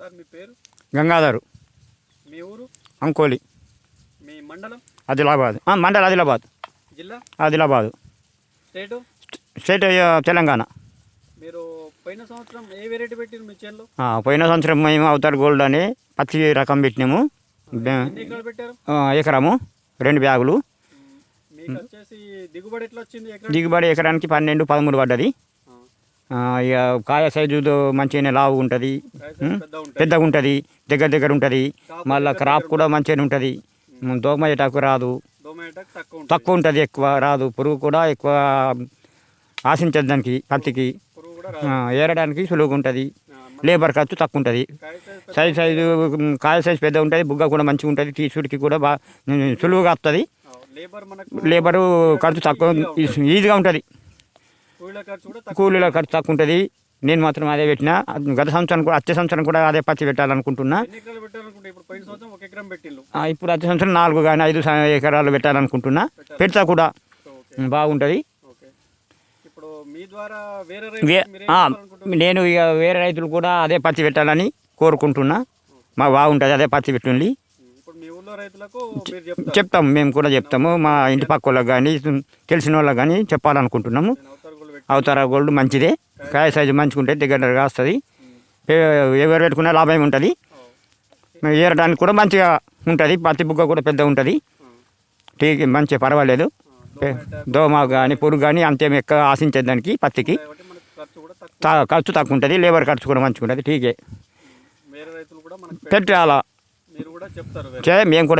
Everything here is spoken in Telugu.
సార్ మీ పేరు? గంగాధరు. మీ ఊరు? అంకోలి. మీ మండలం? ఆదిలాబాద్. మండల్ ఆదిలాబాద్. జిల్లా? ఆదిలాబాద్. స్టేటు? స్టేట్ తెలంగాణ. మీరు పోయిన సంవత్సరం ఏ వెరైటీ పెట్టిరు మీ చేనులో? పోయిన సంవత్సరం మేము అవతార్ గోల్డ్ అని పత్తి రకం పెట్టినాము. ఎకరము. రెండు బ్యాగులు. మ్, మీకు వచ్చేసి దిగుబడి ఎకరానికి పన్నెండు పదమూడు పడ్డది. ఇక కాయ సైజు మంచిగానే లావు ఉంటుంది. పెద్ద ఉంటుంది. పెద్దగా ఉంటుంది. దగ్గర దగ్గర ఉంటుంది. మళ్ళీ క్రాప్ కూడా మంచిగానే ఉంటుంది. దోమ ఎటాకు రాదు. తక్కువ ఉంటుంది. ఎక్కువ రాదు. పురుగు కూడా ఎక్కువ ఆశించదు దానికి పత్తికి ఏరడానికి సులువుగా ఉంటుంది. లేబర్ ఖర్చు తక్కువ ఉంటుంది. సైజ్ సైజు కాయ సైజు పెద్ద ఉంటుంది. బుగ్గ కూడా మంచిగా ఉంటుంది. తీసుడికి కూడా బాగా సులువుగా వస్తుంది. లేబరు ఖర్చు తక్కువ ఈజీగా ఉంటుంది. కూలీల ఖర్చు తక్కువ ఉంటుంది. నేను మాత్రం అదే పెట్టిన. గత సంవత్సరం కూడా వచ్చే సంవత్సరం కూడా అదే పత్తి పెట్టాలనుకుంటున్నా. ఇప్పుడు పోయిన సంవత్సరం నాలుగు కానీ ఐదు ఎకరాలు పెట్టాలనుకుంటున్నా. పెడతా కూడా. బాగుంటుంది? నేను ఇక వేరే రైతులు కూడా అదే పత్తి పెట్టాలని కోరుకుంటున్నా. మా బాగుంటుంది అదే పత్తి పెట్టుండి చెప్తాము మేము కూడా చెప్తాము. మా ఇంటి పక్క వాళ్ళకి కానీ తెలిసిన వాళ్ళకి కానీ చెప్పాలనుకుంటున్నాము. నేను అవతార గోల్డ్ మంచిదే. కాయ సైజు మంచిగా ఉంటుంది దగ్గర దగ్గరగా వస్తుంది ఎవరు పెట్టుకున్నా లాభం ఉంటుంది. ఏరడానికి కూడా మంచిగా ఉంటుంది. పత్తి బుగ్గ కూడా పెద్ద ఉంటుంది. ఆ, టీకి మంచిగా పర్వాలేదు. దోమ కానీ పురుగు కానీ అంతేం ఎక్కువ ఆశించేది దానికి పత్తికి. ఖర్చు కూడా తక్కువ తా- ఖర్చు తక్కువ ఉంటుంది. లేబర్ ఖర్చు కూడా మంచిగా ఉంటుంది టీకే పెట్టాలా. మేము కూడా